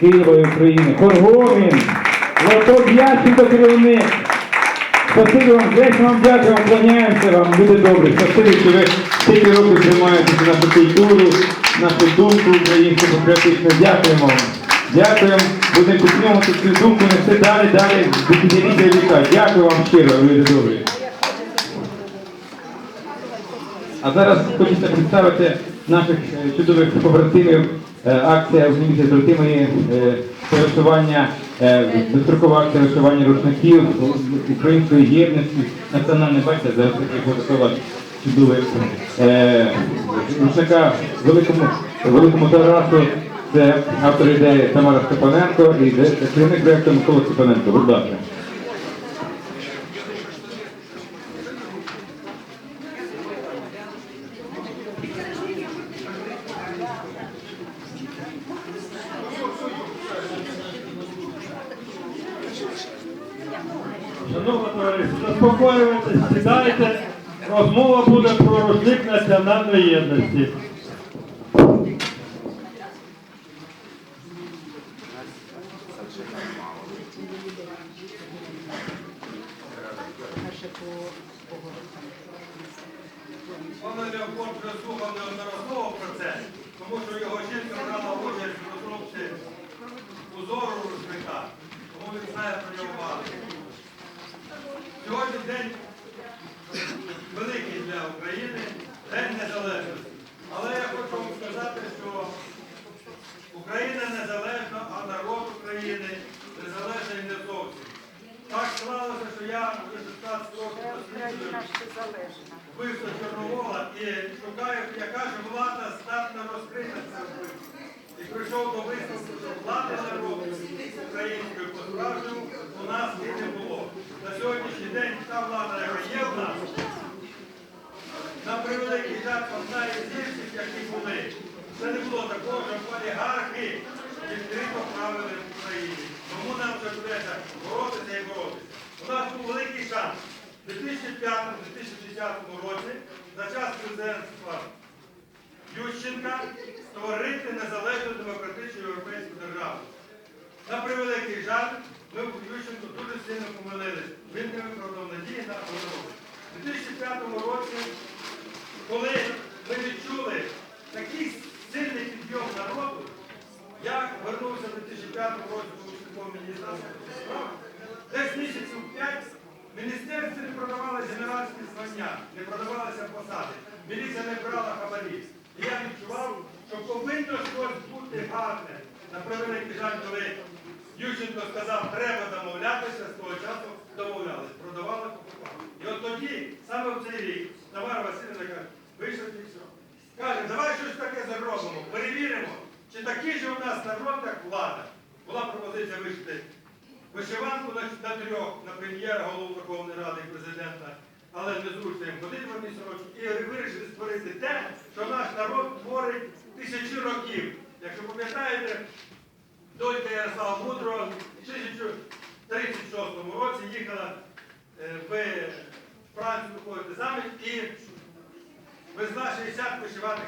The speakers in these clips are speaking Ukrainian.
Києва і України. Хоргомін, Лоток Ященко керівник. Спасибі вам, весь вам дякую, вам кланяємося вам, люди добрі. Спасибі, що ви стільки років тримаєтеся нашу культуру, нашу думку українську патріотичну. Дякуємо вам. Дякуємо. Будемо підтримувати цю думку, нести далі, далі, десятиліття віка. Дякую вам щиро, люди добрі. А зараз хочеться представити наших е, чудових побратимів. Е, Акція «Обніміться з родинами», е, це вишивання, е, акція вишивання рушників української єдності, національне бачите, зараз такий фотосова чудовий е, рушника великому, великому Тарасу. Це автор ідеї Тамара Степаненко і керівник проєкту Микола Степаненко. Будь ласка. Національної єдності. Пане Леопольд вже слухав неодноразово про це, тому що його жінка брала участь в розробці узору рушника, тому він знає про нього багато. Сьогодні день великий для України, День Незалежності. Але я хочу вам сказати, що Україна незалежна, а народ України незалежний не зовсім. Так склалося, що я вже 16 років досліджую вбивство Чорновола і шукаю, яка ж влада здатна розкрити це вбивство. І прийшов до висновку, що влади народу української по-справжньому у нас і не було. На сьогоднішній день та влада, яка є в нас, на превеликий жаль, одна із гірших, які були. Це не було такого, щоб олігархи відкрито правили в Україні. Тому нам вже придеться боротися і боротися. У нас був великий шанс у 2005-2010 році за час президентства Ющенка створити незалежну демократичну європейську державу. На превеликий жаль, ми в Ющенку дуже сильно помилились. Він не виправдав надії на перемогу. У 2005 році, коли ми відчули такий сильний підйом народу, я вернувся в 2005 році помічником міністра справ. Десь місяців 5 в міністерстві не продавалися генеральські звання, не продавалися посади. Міліція не брала хабарів. І я відчував, що повинно щось бути гарне. На превеликий жаль, коли Ющенко сказав, треба домовлятися, з того часу домовлялись, продавали, покупали. І от тоді, саме в цей рік, Тамара Васильівна каже, вийшов і все. Каже, давай щось таке зробимо, перевіримо, чи такий же у нас народ, як влада. Була пропозиція вишити вишиванку на, трьох, на прем'єра, голову Верховної Ради і президента, але незручно їм ходити в одній сорочці. І вирішили створити те, що наш народ творить тисячі років. Якщо пам'ятаєте, донька Ярослава Мудрого в 1036 році їхала е, в Францію виходити заміж і везла 60 вишиваних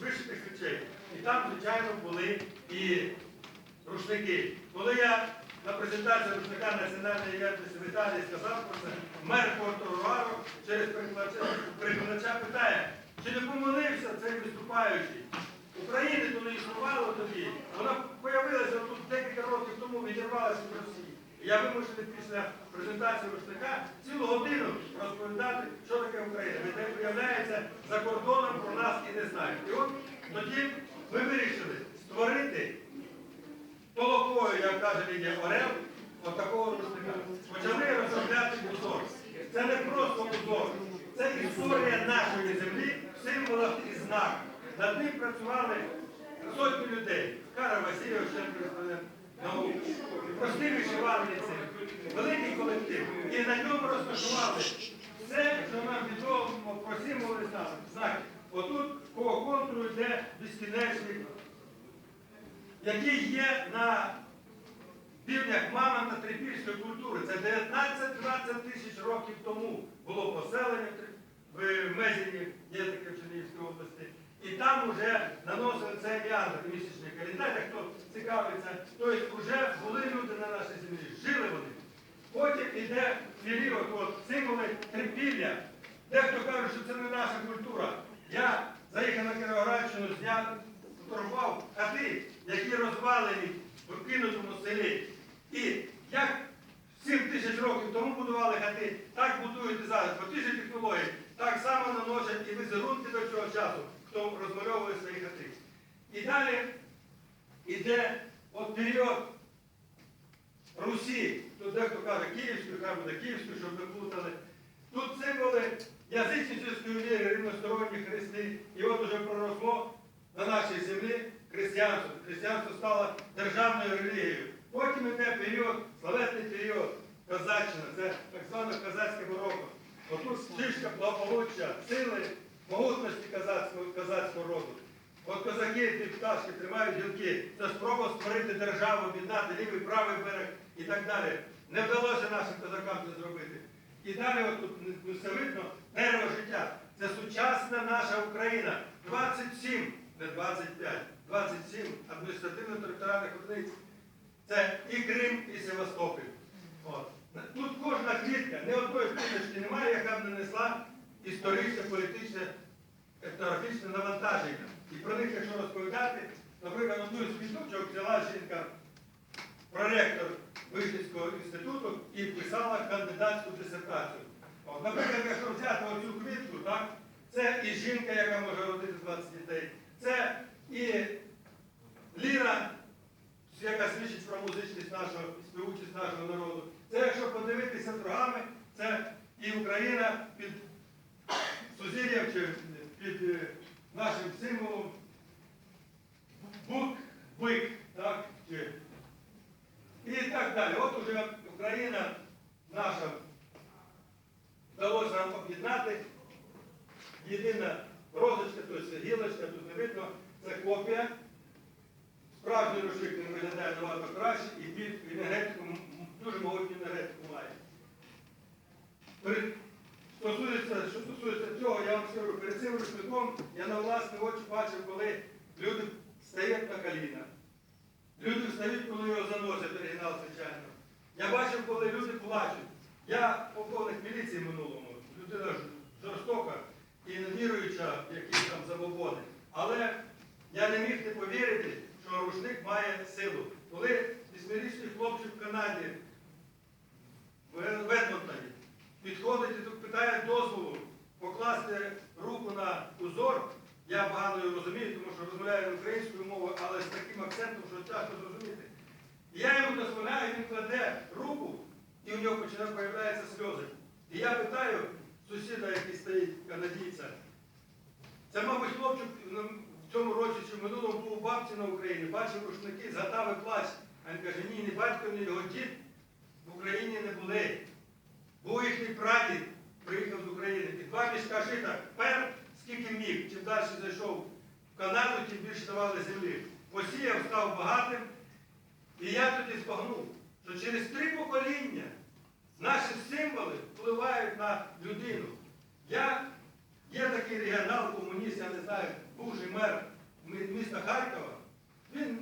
вишитих речей. І там, звичайно, були і рушники. Коли я на презентації рушника національної єдності в Італії сказав про це, мер Порто-Руаро через перекладача питає, чи не помилився цей виступаючий? України то не існувало тоді. Вона з'явилася тут декілька років тому, відірвалася від Росії. Я вимушений після презентації рушника цілу годину розповідати, що таке Україна. Де виявляється, за кордоном про нас і не знають. І от тоді ми вирішили створити Лідія Орел, от такого рушника. Почали розробляти узор. Це не просто узор, це історія нашої землі в символах і знаках. Над ним працювали сотні людей. Кара Васильєва, член кореспондент наук, прості вишивальниці, великий колектив. І на ньому розташували все, що нам відомо про символи знаків. Отут по контуру йде безкінечний який є на трипільської культури. Це 19-20 тисяч років тому було поселення в Мезені, є Чернігівській області. І там вже наносили цей міандр місячний календар, хто цікавиться. Тобто вже були люди на нашій землі, жили вони. Потім іде період, от, символи трипілля. Дехто каже, що це не наша культура. Я заїхав на Кіровоградщину, зняв, фотографував хати, які розвалені в кинутому селі. І як 7 тисяч років тому будували хати, так будують і зараз. По тій же технології так само наносять і візерунки до цього часу, хто розмальовує свої хати. І далі іде от період Русі, тут дехто каже Київською, хай буде Київською, щоб не плутали. Тут символи язичницької віри, рівносторонні хрести. І от уже проросло на нашій землі християнство. Християнство стало державною релігією. Потім йде період, славетний період козаччина, це так зване козацьке бароко. Отут шишка благополуччя, сили, могутності козацького, козацького роду. От козаки, ті пташки тримають гілки. Це спроба створити державу, об'єднати лівий, правий берег і так далі. Не вдалося нашим козакам це зробити. І далі, от не все видно, дерево життя. Це сучасна наша Україна. 27, не 25, 27 адміністративно-територіальних одиниць. Це і Крим, і Севастополь. От. Тут кожна клітка, не одної кліточки немає, яка б не несла історичне, політичне, етнографічне навантаження. І про них, якщо розповідати, наприклад, одну із квіточок взяла жінка, проректор Вишницького інституту і писала кандидатську дисертацію. От, наприклад, якщо взяти оцю квітку, так, це і жінка, яка може родити 20 дітей, це і ліра, яка свідчить про музичність нашого, співучість нашого народу. Це якщо подивитися другами, це і Україна під сузір'ям чи під е, нашим символом бук, бик, так? Чи, і так далі. От уже Україна наша вдалося нам об'єднати. Єдина розочка, тобто гілочка, тут не видно, це копія. Справжній рушник виглядає набагато краще і під енергетику, дуже могутню енергетику має. Перед- Стосується, що стосується цього, я вам скажу, перед цим рушником я на власні очі бачив, коли люди стоять на коліна. Люди встають, коли його заносять, оригінал, звичайно. Я бачив, коли люди плачуть. Я полковник міліції минулому, людина жорстока і невіруюча, якісь там забобони. Але я не міг не повірити, що рушник має силу. Коли вісьмирічний хлопчик в Канаді в Ведмонтоні підходить і питає дозволу покласти руку на узор, я погано його розумію, тому що розмовляю українською мовою, але з таким акцентом, що тяжко зрозуміти. Я йому дозволяю, він кладе руку, і у нього починає появляються сльози. І я питаю сусіда, який стоїть канадійця, це, мабуть, хлопчик ну, цьому році чи в минулому був у бабці на Україні, бачив рушники, згадав і плач. А він каже, ні, ні батько, ні його дід в Україні не були. Був їхній прадід, приїхав з України, і два мішка жита, пер, скільки міг, чим далі зайшов в Канаду, тим більше давали землі. Посіяв, став багатим. І я тоді збагнув, що через три покоління наші символи впливають на людину. Я є такий регіонал, комуніст, я не знаю, бувший мер міста Харкова. Він,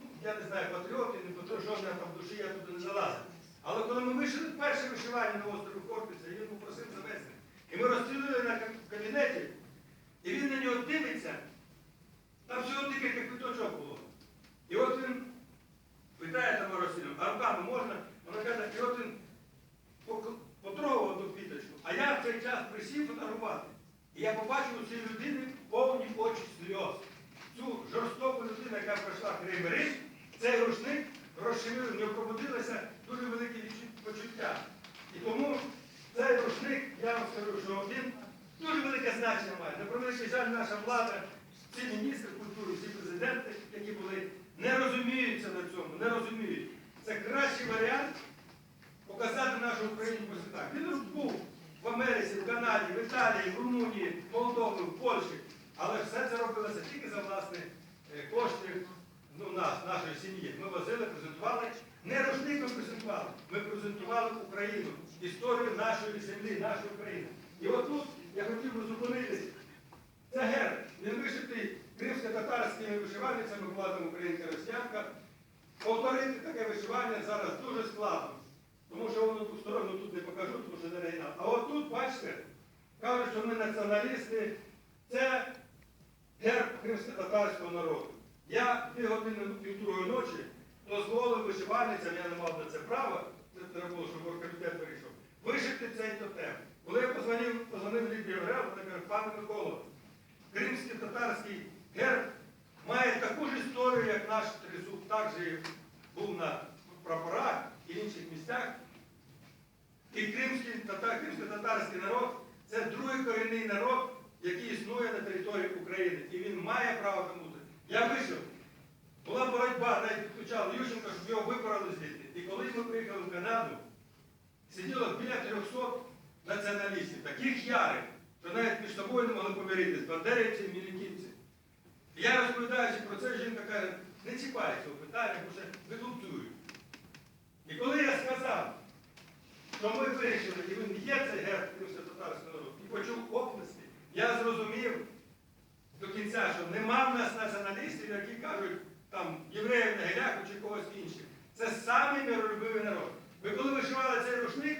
ну, я не знаю, патріот, і не патріот, що там в душі, я туди не залазив. Але коли ми вийшли перше вишивання на острові Хортиця, він попросив завести. І ми розстрілили на кабінеті, і він на нього дивиться, там всього декілька квіточок було. І от він питає Тамару Васильівну, а руками можна? Вона каже, і от він пок- потрогав одну квіточку, а я в цей час присів фотографувати. І я побачив у цій людини повні очі сльоз. Цю жорстоку людину, яка пройшла Кримери, цей рушник розширив, в нього пробудилися дуже відчут- почуття. І тому цей рушник, я вам скажу, що він дуже велике значення має. На превеликий жаль, наша влада, всі міністри культури, всі президенти, які були, не розуміються на цьому, не розуміють. Це кращий варіант показати нашу Україну по світах. Він був в Америці, в Канаді, в Італії, в Румунії, в Молдові, в Польщі. Але все це робилося тільки за власні е, кошти ну, нас, нашої сім'ї. Ми возили, презентували. Не рушник ми презентували, ми презентували Україну, історію нашої землі, нашої України. І отут я хотів би зупинитись Це герб. Він вишитий кримсько-татарськими вишивальницями, вкладом українська росіянка. Повторити таке вишивання зараз дуже складно. Тому що воно ту сторону тут не покажу, тому що не оригінал. А от тут, бачите, кажуть, що ми націоналісти. Це герб кримсько-татарського народу. Я дві години півтори ночі дозволив вишивальницям, я не мав на це права, це треба було, щоб оргкомітет вирішив, вишити цей тотем. Коли я позвонив, позвонив Лідії Грел, вона каже, пане Миколо, кримський татарський герб має таку ж історію, як наш тризуб, так же був на прапорах і інших місцях. І кримський татар, кримсько-татарський народ це другий корінний народ, який існує на території України. І він має право там бути. Я вийшов. Була боротьба, навіть підключали Ющенка, щоб його випороли звідти. І коли ми приїхали в Канаду, сиділо біля 300 націоналістів, таких ярих, що навіть між собою не могли поміритися, бандерівці і мілікінці. Я розповідаючи про це, жінка каже, не чіпай цього питання, бо це видумтують. І коли я сказав, що ми вирішили, і він є цей герб кримсько-татарського народу, і почув оплески, я зрозумів до кінця, що нема в нас націоналістів, які кажуть там євреїв на геляку чи когось інших. Це самий миролюбивий народ. Ви коли вишивали цей рушник,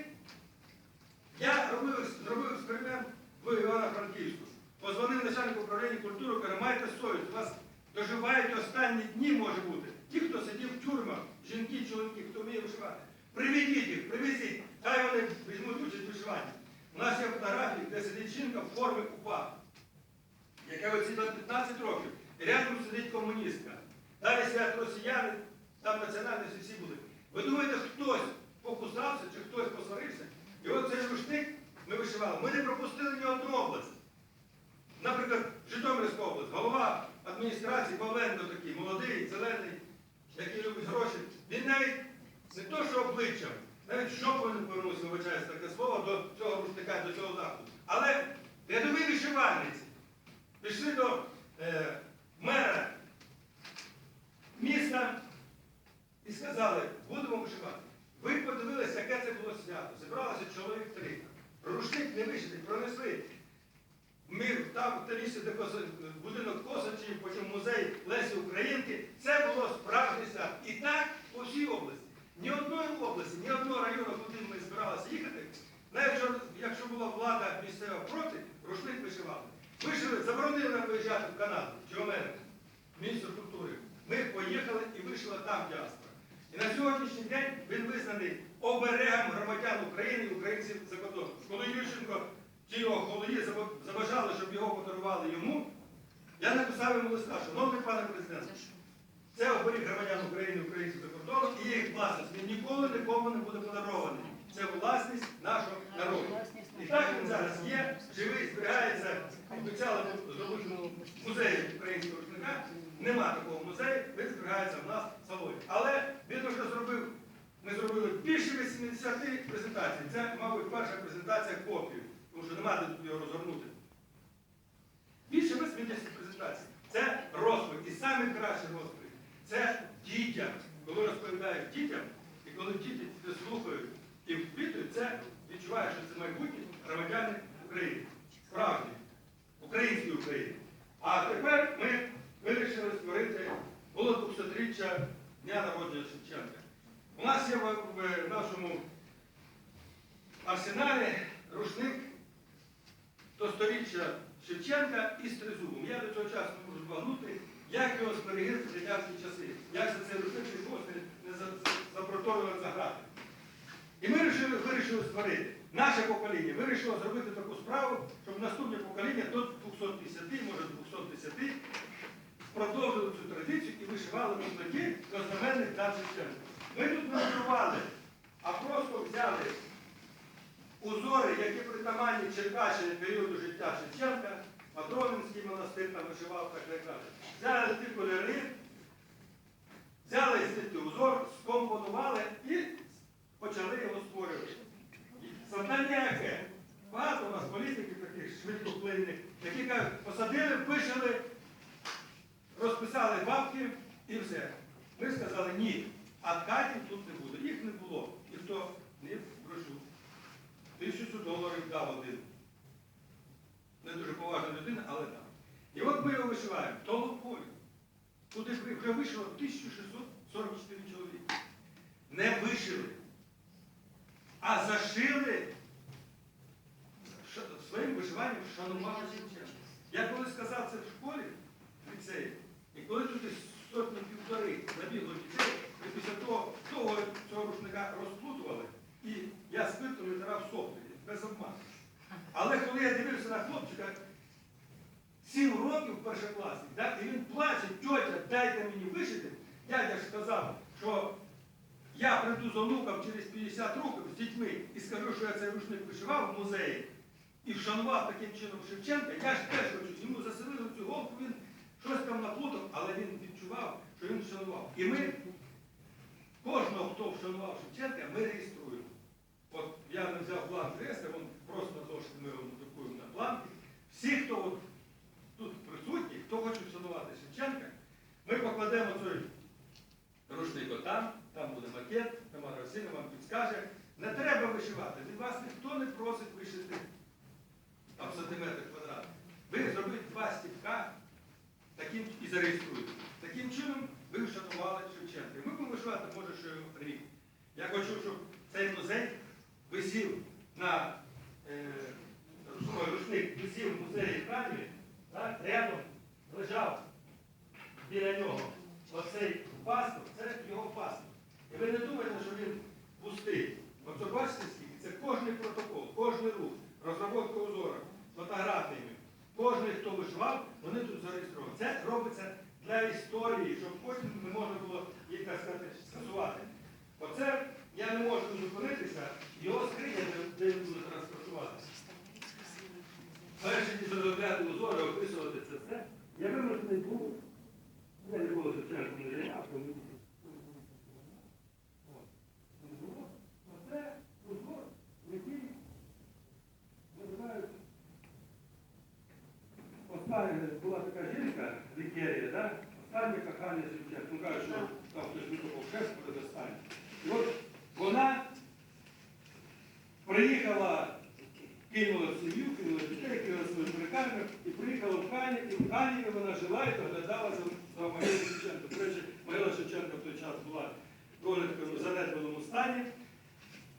я робив, зробив експеримент в Івано-Франківську. Позвонив начальнику управління культури, каже, майте совість, у вас доживають останні дні, може бути. Ті, хто сидів в тюрмах, жінки, чоловіки, хто вміє вишивати. Приведіть їх, привезіть, хай вони вишиванні. У нас є фотографії, де сидить жінка в формі УПА, яка оці до 15 років. І рядом сидить комуністка. Далі сидять росіяни, там національності всі будуть. Ви думаєте, хтось покусався чи хтось посварився? І от цей рушник ми вишивали. Ми не пропустили ні одну область. Наприклад, Житомирська область, голова адміністрації Павленко такий, молодий, зелений, який любить гроші. Він навіть не то, що обличчям, навіть жопу не повернувся, вибачаюсь таке слово, до цього рушника, до цього заходу. Але рядові вишивальниці пішли до е, мера міста і сказали, будемо вишивати. Ви подивилися, яке це було свято. Зібралося чоловік три. Рушник не вишитий, пронесли. Ми там в де будинок Косачів, потім музей Лесі Українки. Це було справжнє свято. І так по всій області. Ні одної області, ні одного району, куди ми збиралися їхати, навіть якщо, якщо була влада місцева проти, рушник вишивали. Вишили, заборонили нам виїжджати в Канаду чи Америку, міністр культури. Ми поїхали і вишили там діаспора. І на сьогоднішній день він визнаний оберегом громадян України і українців за кордоном. Коли Ющенко ті його голові забажали, щоб його подарували йому, я написав йому листа, шановний пане президент, це оберіг громадян України українців за кордоном і їх власність. Він ніколи нікому не буде подарований. Це власність нашого народу. І так він зараз є, живий, зберігається, обіцяли зробити музей українського рушника. Нема такого музею, він зберігається в нас в салоні. Але він вже зробив, ми зробили більше 80 презентацій. Це, мабуть, перша презентація копію, тому що нема де його розгорнути. Більше 80 презентацій. Це розповідь. І краще розповідь. Це дітям. Коли розповідають дітям, і коли діти слухають і впитують, це відчуває, що це майбутні громадяни України. Справжні. Українські України. А тепер ми вирішили створити було 200-річчя Дня народження Шевченка. У нас є в, нашому арсеналі рушник до сторіччя Шевченка із тризубом. Я до цього часу не можу збагнути, як його зберегли в радянські часи, як за цей рушник не за- запроторили заграти. І ми вирішили, вирішили створити. Наше покоління вирішило зробити таку справу, щоб наступне покоління до 250, може 210, продовжили цю традицію і вишивали рушники до знаменних дат Шевченка. Ми тут не вишивали, а просто взяли узори, які притаманні Черкащині періоду життя Шевченка, Матронинський монастир там вишивав так як кажуть. Взяли ті кольори, взяли звідти узор, скомпонували і почали його створювати. Завдання яке? Багато у нас політиків таких швидкоплинних, які кажуть, посадили, пишели, розписали бабки і все. Ми сказали ні, а ткатів тут не буде. Їх не було. Ніхто не прошу. Тисячу доларів дав один. Не дуже поважна людина, але так. І от ми його вишиваємо. Толополі. Туди вже вийшло 1644 чоловіки. Не вишили, а зашили своїм вишиванням шанували Шевченка. Я коли сказав це в школі, в ліцеї, і коли туди сотні півтори набігло дітей, і після того, того цього рушника розплутували, і я спиртом витирав соплі, без обману. Але коли я дивився на хлопчика, сім років першокласник, да, і він плаче, тьотя, дайте мені вишити. Дядя ж сказав, прийду з онуком через 50 років з дітьми і скажу, що я цей рушник вишивав в музеї і вшанував таким чином Шевченка, я ж теж хочу, йому заселили цю голову, він щось там наплутав, але він відчував, що він вшанував. І ми кожного, хто вшанував Шевченка, ми реєструємо. От я не взяв бланк реєстра, він просто на ми його друкуємо на бланки. Всі, хто от тут присутні, хто хоче вшанувати Шевченка, ми покладемо цей рушник отам, там буде макет, Тамара Васильівна вам підскаже. Не треба вишивати, від вас ніхто не просить вишити там сантиметр квадратний. Ви зробіть два стіпка таким, і зареєструйте. Таким чином ви вшанували Шевченка. Ми будемо вишивати, може, що рік. Я хочу, щоб цей музей висів на е, рушник- висів в музеї так, рядом лежав біля нього оцей паспорт, це його паспорт. І ви не думаєте, що він пустий. Оце бачите скільки? Це кожний протокол, кожний рух, розробка узору, фотографіями. Кожний, хто вишивав, вони тут зареєстровані. Це робиться для історії, щоб потім не можна було їх так сказати, скасувати. Оце я не можу зупинитися, його скриня, він буде працювати. Перші ті узори, описувати це все. Я вимушений був. Я не було Шевченко не зайняв, тому Оце узор, який називають Остання була така жінка, Вікерія, да? останнє кохання Шевченка. Ну кажуть, що там хтось викопав шест перед останнім. І от вона приїхала, кинула сім'ю, кинула дітей, кинула свою перекарню і приїхала в Кані, і в Кані вона жила і доглядала за, за могилою Шевченка. До речі, могила Шевченка в той час була в доволі занедбаному стані.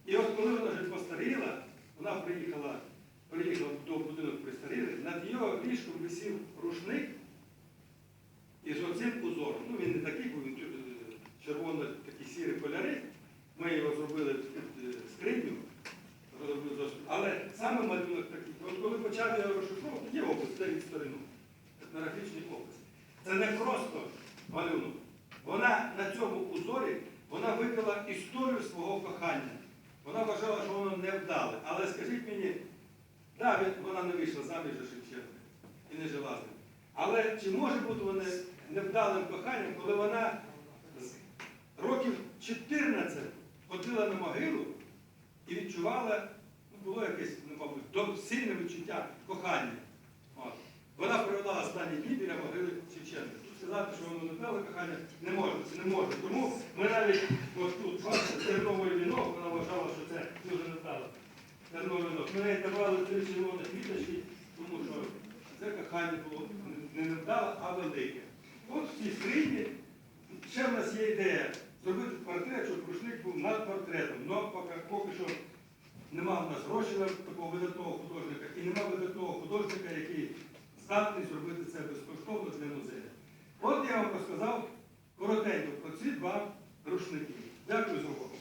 І от коли вона вже постаріла, вона приїхала, приїхала до будинок пристарілих, над його ліжком висів рушник із оцим узором. Ну він не такий, бо він е, червоно такі сірі кольори. Ми його зробили під е, скриню. Але саме малюнок такий. От коли почав його розшифровувати, є опис, це від сторінок, етнографічний опис. Це не просто малюнок. Вона на цьому узорі вона виклала історію свого кохання. Вона вважала, що воно невдале. Але скажіть мені, да, вона не вийшла заміж за Шевченка і не жила з ним. Але чи може бути вона невдалим коханням, коли вона років 14 ходила на могилу і відчувала, ну було якесь, ну, мабуть, сильне відчуття кохання. Вона провела останні дні біля могили Шевченка. Сказати, що воно не невдале кохання не можна, це не можна. Тому ми навіть от тут бачите, терновий вінок, вона вважала, що це дуже не невдало. Терновий вінок. Ми навіть давали три червоних квіточки, тому що це кохання було не невдале, а велике. От в цій скрині ще в нас є ідея зробити портрет, щоб рушник був над портретом. Но поки, поки що нема в нас грошей такого видатного художника і нема видатного художника, який здатний зробити це безкоштовно для музею. От я вам розказав коротенько про ці два рушники. Дякую за увагу.